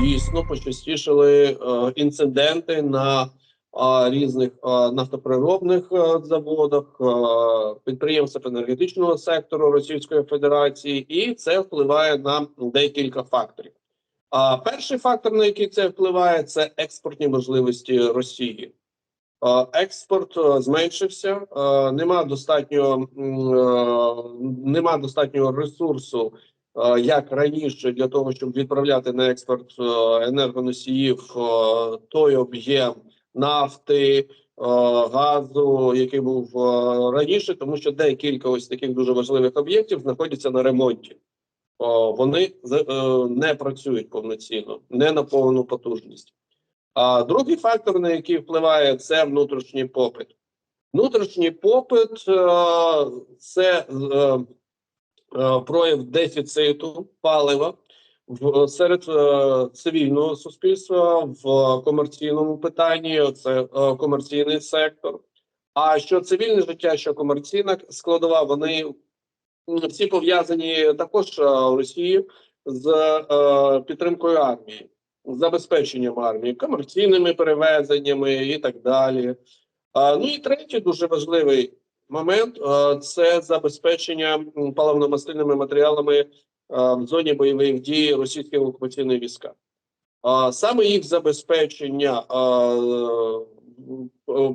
дійсно почастішили е, інциденти на різних нафтопереробних е, заводах, е, підприємствах енергетичного сектору Російської Федерації, і це впливає на декілька факторів. А перший фактор, на який це впливає, це експортні можливості Росії. Експорт зменшився, нема достатньо м, е, нема достатнього ресурсу, як раніше, для того, щоб відправляти на експорт е, енергоносіїв е, той об'єм нафти, е, газу, який був е, раніше, тому що декілька ось таких дуже важливих об'єктів знаходяться на ремонті. Вони е, не працюють повноцінно, не на повну потужність. А другий фактор, на який впливає, це внутрішній попит. Внутрішній попит е, це е, е, прояв дефіциту палива серед е, цивільного суспільства в комерційному питанні. Це е, комерційний сектор. А що цивільне життя, що комерційна складова, вони всі пов'язані також е, Росії з е, підтримкою армії забезпеченням армії, комерційними перевезеннями і так далі. Ну і третій дуже важливий момент е, це забезпечення паливно-мастильними матеріалами е, в зоні бойових дій російських окупаційних війська. Саме їх забезпечення е,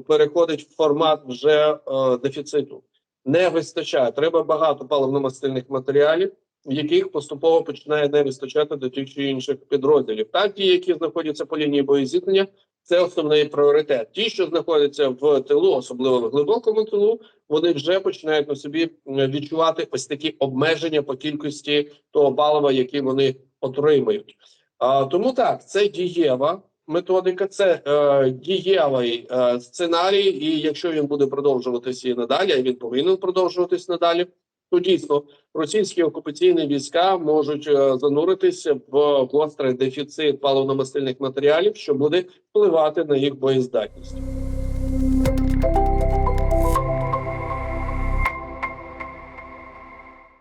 переходить в формат вже дефіциту. Не вистачає. Треба багато паливно-мастильних матеріалів яких поступово починає не вистачати до тих чи інших підрозділів. Так, ті, які знаходяться по лінії боєзіткнення, це основний пріоритет. Ті, що знаходяться в тилу, особливо в глибокому тилу, вони вже починають на собі відчувати ось такі обмеження по кількості того палива, яке вони отримають. А, тому так, це дієва методика, це е, дієвий е, сценарій, і якщо він буде продовжуватися і надалі, а він повинен продовжуватись надалі, то дійсно російські окупаційні війська можуть е, зануритися в гострий дефіцит паливно-мастильних матеріалів, що буде впливати на їх боєздатність.